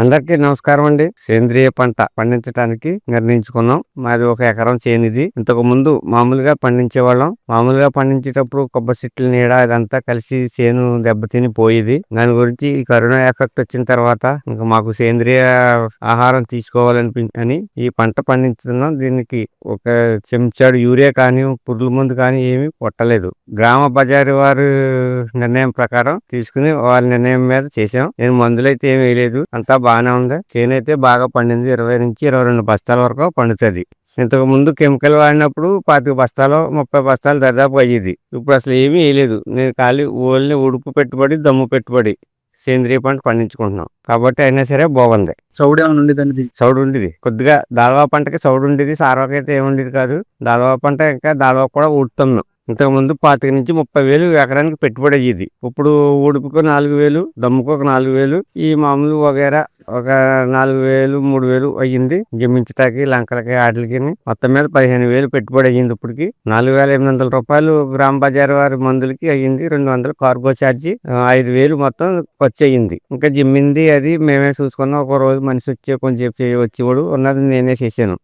అందరికీ నమస్కారం అండి. సేంద్రియ పంట పండించడానికి నిర్ణయించుకున్నాం. మాది ఒక ఎకరం చేను ఇది. ఇంతకు ముందు మామూలుగా పండించే వాళ్ళం మామూలుగా పండించేటప్పుడు కొబ్బరి చెట్ల నీడ ఇదంతా కలిసి చేను దెబ్బతిని పోయేది. దాని గురించి ఈ కరోనా ఎఫెక్ట్ వచ్చిన తర్వాత ఇంకా మాకు సేంద్రియ ఆహారం తీసుకోవాలనిపి అని ఈ పంట పండించుతున్నాం. దీనికి ఒక చెంచాడు యూరియా కానీ పురుగుల మందు కానీ ఏమీ కొట్టలేదు. గ్రామ బజారు వారి నిర్ణయం ప్రకారం తీసుకుని వాళ్ళ నిర్ణయం మీద చేసాం నేను మందులైతే ఏమీ వేయలేదు. అంతా బాగానే ఉంది. చేను అయితే బాగా పండింది. ఇరవై నుంచి ఇరవై రెండు బస్తాల వరకు పండుతుంది. ఇంతకు ముందు కెమికల్ వాడినప్పుడు పాతిక బస్తాలు ముప్పై బస్తాలు దాదాపు అయ్యేది. ఇప్పుడు అసలు ఏమీ వేయలేదు. నేను ఖాళీ ఓన్లీ ఉడుపు పెట్టుబడి దమ్ము పెట్టుబడి సేంద్రియ పంట పండించుకుంటున్నాం. కాబట్టి అయినా సరే బాగుంది. చౌడు ఏమైనా ఉండేది అనేది సౌడు ఉండేది. కొద్దిగా దాల్వా పంటకి సౌడు ఉండేది. సార్వాకి అయితే ఏముండేది కాదు. దాల్వా పంట ఇంకా దాల్వా కూడా ఊడుతున్నాం ఇంతకు ముందు పాతిక నుంచి ముప్పై వేలు ఎకరానికి పెట్టుబడి అయ్యేది. ఇప్పుడు ఉడుపుకు నాలుగు వేలు దమ్ముకు ఒక నాలుగు వేలు. ఈ మామూలు వగేరా ఒక నాలుగు వేలు మూడు వేలు అయ్యింది. జమించటానికి లంకలకి ఆటలకి మొత్తం మీద పదిహేను వేలు పెట్టుబడి అయ్యింది ఇప్పటికి. నాలుగు వేల ఎనిమిది వందల రూపాయలు గ్రామ బజార్ వారి మందులకి అయ్యింది. రెండు వందలు కార్గో ఛార్జీ ఐదు వేలు మొత్తం ఖర్చు అయ్యింది. ఇంకా జిమ్మింది అది మేమే చూసుకున్నాం. ఒక రోజు మనిషి వచ్చే కొంచెం వచ్చేవాడు ఉన్నది నేనే చేశాను.